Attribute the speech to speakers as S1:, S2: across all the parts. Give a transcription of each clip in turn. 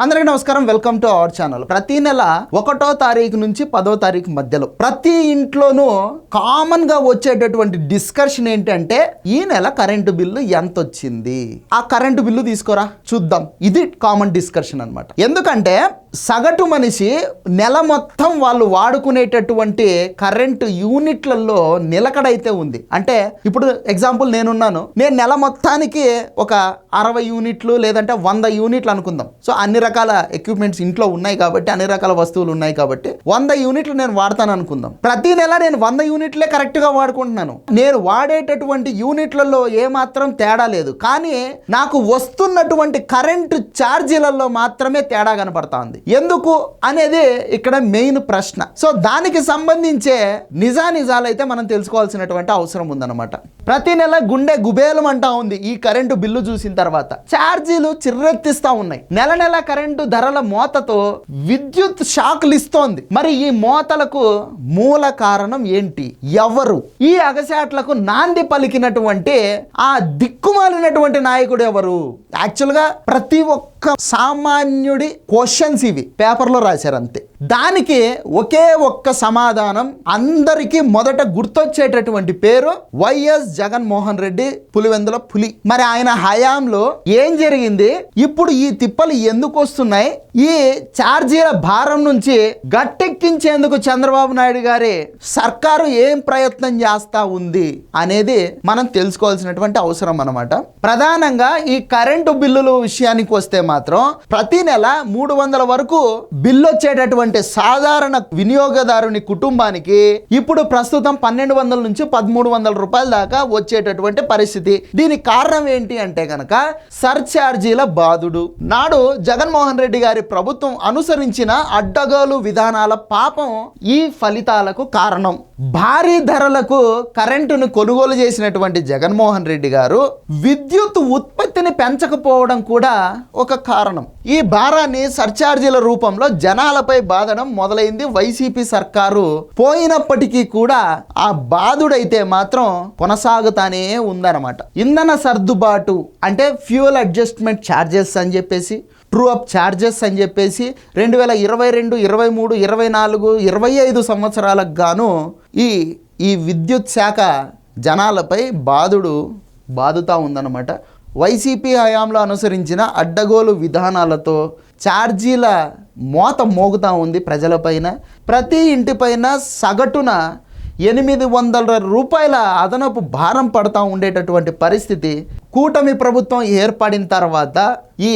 S1: అందరికీ నమస్కారం welcome to our channel. ప్రతి నెల ఒకటో తారీఖు నుంచి పదో తారీఖు మధ్యలో ప్రతి ఇంట్లోనూ కామన్గా వచ్చేటటువంటి డిస్కషన్ ఏంటంటే ఈ నెల కరెంటు బిల్లు ఎంత వచ్చింది ఆ కరెంటు బిల్లు తీసుకోరా? చూద్దాం. ఇది కామన్ డిస్కషన్ అనమాట ఎందుకంటే సగటు మనిషి నెల మొత్తం వాళ్ళు వాడుకునేటటువంటి కరెంటు యూనిట్లలో నిలకడైతే ఉంది. అంటే ఇప్పుడు ఎగ్జాంపుల్ నేనున్నాను. నేను నెల మొత్తానికి ఒక అరవై యూనిట్లు లేదంటే వంద యూనిట్లు అనుకుందాం. సో అన్ని రకాల ఎక్విప్మెంట్స్ ఇంట్లో ఉన్నాయి కాబట్టి అన్ని రకాల వస్తువులు ఉన్నాయి కాబట్టి వంద యూనిట్లు నేను వాడతాను అనుకుందాం. ప్రతి నెల నేను వంద యూనిట్లే కరెక్ట్గా వాడుకుంటున్నాను. నేను వాడేటటువంటి యూనిట్లలో ఏమాత్రం తేడా లేదు. కానీ నాకు వస్తున్నటువంటి కరెంటు ఛార్జీలలో మాత్రమే తేడా కనపడుతుంది. ఎందుకు అనేది ఇక్కడ మెయిన్ ప్రశ్న. సో దానికి సంబంధించే నిజానిజాలు అయితే మనం తెలుసుకోవాల్సినటువంటి అవసరం ఉందన్నమాట. ప్రతి నెల గుండె గుబేలం అంటా ఉంది ఈ కరెంటు బిల్లు చూసిన తర్వాత. ఛార్జీలు చిర్రెత్తిస్తా ఉన్నాయి. నెల నెల కరెంటు ధరల మోతతో విద్యుత్ షాక్లు ఇస్తోంది. మరి ఈ మోతలకు మూల కారణం ఏంటి? ఎవరు? ఈ అగసాట్లకు నాంది పలికినటువంటి ఆ దిక్కుమాలినటువంటి నాయకుడు ఎవరు? యాక్చువల్గా ప్రతి ఒక్క సామాన్యుడి క్వశ్చన్స్ ఇవి పేపర్లో రాశారు అంతే దానికి ఒకే ఒక్క సమాధానం అందరికీ మొదట గుర్తొచ్చేటటువంటి పేరు వైఎస్ జగన్మోహన్ రెడ్డి పులివెందుల పులి. మరి ఆయన హయాంలో ఏం జరిగింది? ఇప్పుడు ఈ తిప్పలు ఎందుకు వస్తున్నాయి? ఈ ఛార్జీల భారం నుంచి గట్టెక్కించేందుకు చంద్రబాబు నాయుడు గారి సర్కారు ఏం ప్రయత్నం చేస్తా ఉంది అనేది మనం తెలుసుకోవాల్సినటువంటి అవసరం అన్నమాట. ప్రధానంగా ఈ కరెంటు బిల్లుల విషయానికి వస్తే మాత్రం ప్రతి నెల మూడు వందల వరకు బిల్లు వచ్చేటటువంటి సాధారణ వినియోగదారుని కుటుంబానికి ఇప్పుడు ప్రస్తుతం పన్నెండు వందల నుంచి పదమూడు వందల రూపాయల దాకా వచ్చేటటువంటి పరిస్థితి. దీనికి కారణం ఏంటి అంటే కనుక సర్ఛార్జీల బాధుడు. నాడు జగన్మోహన్ రెడ్డి గారి ప్రభుత్వం అనుసరించిన అడ్డగోలు విధానాల పాపం ఈ ఫలితాలకు కారణం. భారీ ధరలకు కరెంటును కొనుగోలు చేసినటువంటి జగన్మోహన్ రెడ్డి గారు విద్యుత్ ఉత్పత్తిని పెంచకపోవడం కూడా ఒక కారణం. ఈ భారాన్ని సర్ఛార్జీల రూపంలో జనాలపై బాధడం మొదలైంది వైసీపీ సర్కారు. పోయినప్పటికీ కూడా ఆ బాధుడైతే మాత్రం కొనసాగుతానే ఉందన్నమాట. ఇంధన సర్దుబాటు అంటే ఫ్యూయల్ అడ్జస్ట్మెంట్ ఛార్జెస్ అని చెప్పేసి ట్రూ అప్ ఛార్జెస్ అని చెప్పేసి రెండు వేల ఇరవై రెండు ఇరవై మూడు ఇరవై నాలుగు ఇరవై ఐదు సంవత్సరాలకు గాను ఈ ఈ విద్యుత్ శాఖ జనాలపై బాధుడు బాధుతా ఉందన్నమాట. వైసీపీ హయాంలో అనుసరించిన అడ్డగోలు విధానాలతో ఛార్జీల మోత మోగుతూ ఉంది ప్రజలపైన. ప్రతి ఇంటిపైన సగటున ఎనిమిది వందల రూపాయల అదనపు భారం పడతా ఉండేటటువంటి పరిస్థితి కూటమి ప్రభుత్వం ఏర్పడిన తర్వాత ఈ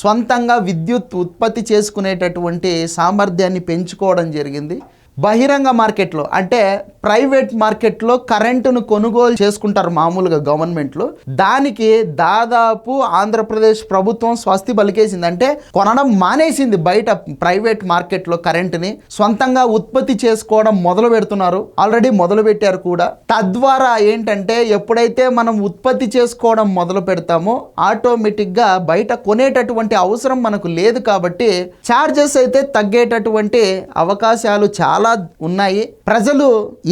S1: సొంతంగా విద్యుత్ ఉత్పత్తి చేసుకునేటటువంటి సామర్థ్యాన్ని పెంచుకోవడం జరిగింది. బహిరంగ మార్కెట్లో అంటే ప్రైవేట్ మార్కెట్లో కరెంటును కొనుగోలు చేసుకుంటారు మామూలుగా గవర్నమెంట్లో. దానికి దాదాపు ఆంధ్రప్రదేశ్ ప్రభుత్వం స్వస్తి పలికేసింది అంటే కొనడం మానేసింది బయట ప్రైవేట్ మార్కెట్లో కరెంటుని. సొంతంగా ఉత్పత్తి చేసుకోవడం మొదలు పెడుతున్నారు. ఆల్రెడీ మొదలు పెట్టారు కూడా. తద్వారా ఏంటంటే ఎప్పుడైతే మనం ఉత్పత్తి చేసుకోవడం మొదలు పెడతామో ఆటోమేటిక్గా బయట కొనేటటువంటి అవసరం మనకు లేదు కాబట్టి ఛార్జెస్ అయితే తగ్గేటటువంటి అవకాశాలు చాలా ఉన్నాయి. ప్రజలు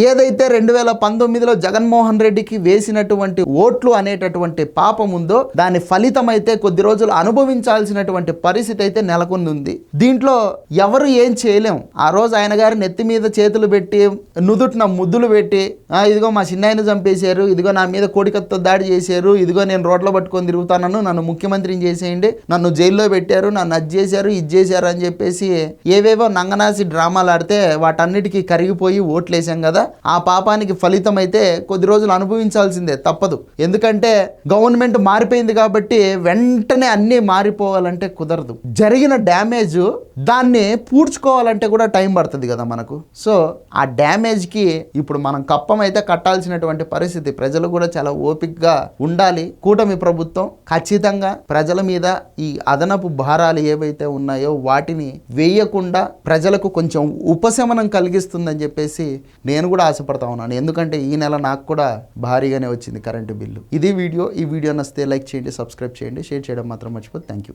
S1: ఏదైతే రెండు వేల పంతొమ్మిదిలో జగన్మోహన్ రెడ్డికి వేసినటువంటి ఓట్లు అనేటటువంటి పాపం ఉందో దాని ఫలితం అయితే కొద్ది రోజులు అనుభవించాల్సినటువంటి పరిస్థితి అయితే నెలకొని ఉంది దీంట్లో ఎవరు ఏం చేయలేం. ఆ రోజు ఆయన గారి నెత్తి మీద చేతులు పెట్టి నుదుటిన ముద్దులు పెట్టి ఇదిగో మా చిన్నాయన చంపేశారు ఇదిగో నా మీద కోడికత్తో దాడి చేశారు ఇదిగో నేను రోడ్లో పట్టుకొని తిరుగుతానను నన్ను ముఖ్యమంత్రిని చేసేయండి నన్ను జైల్లో పెట్టారు నన్ను అది చేశారు ఇది చేశారు అని చెప్పేసి ఏవేవో నంగనాసి డ్రామాలు ఆడితే వాటి వాటన్నిటికీ కరిగిపోయి ఓట్లేసాం కదా. ఆ పాపానికి ఫలితం అయితే కొద్ది రోజులు అనుభవించాల్సిందే తప్పదు. ఎందుకంటే గవర్నమెంట్ మారిపోయింది కాబట్టి వెంటనే అన్నీ మారిపోవాలంటే కుదరదు. జరిగిన డ్యామేజ్ దాన్ని పూడ్చుకోవాలంటే కూడా టైం పడుతుంది కదా మనకు. సో ఆ డ్యామేజ్కి ఇప్పుడు మనం కప్పం అయితే కట్టాల్సినటువంటి పరిస్థితి ప్రజలు కూడా చాలా ఓపికగా ఉండాలి. కూటమి ప్రభుత్వం ఖచ్చితంగా ప్రజల మీద ఈ అదనపు భారాలు ఏవైతే ఉన్నాయో వాటిని వేయకుండా ప్రజలకు కొంచెం ఉపశమనం కలిగిస్తుందని చెప్పేసి నేను కూడా ఆశపడతా ఉన్నాను. ఎందుకంటే ఈ నెల నాకు కూడా భారీగానే వచ్చింది కరెంటు బిల్లు. ఇది వీడియో. ఈ వీడియో నచ్చితే లైక్ చేయండి సబ్స్క్రైబ్ చేయండి. షేర్ చేయడం మాత్రం మర్చిపోతే థ్యాంక్ యూ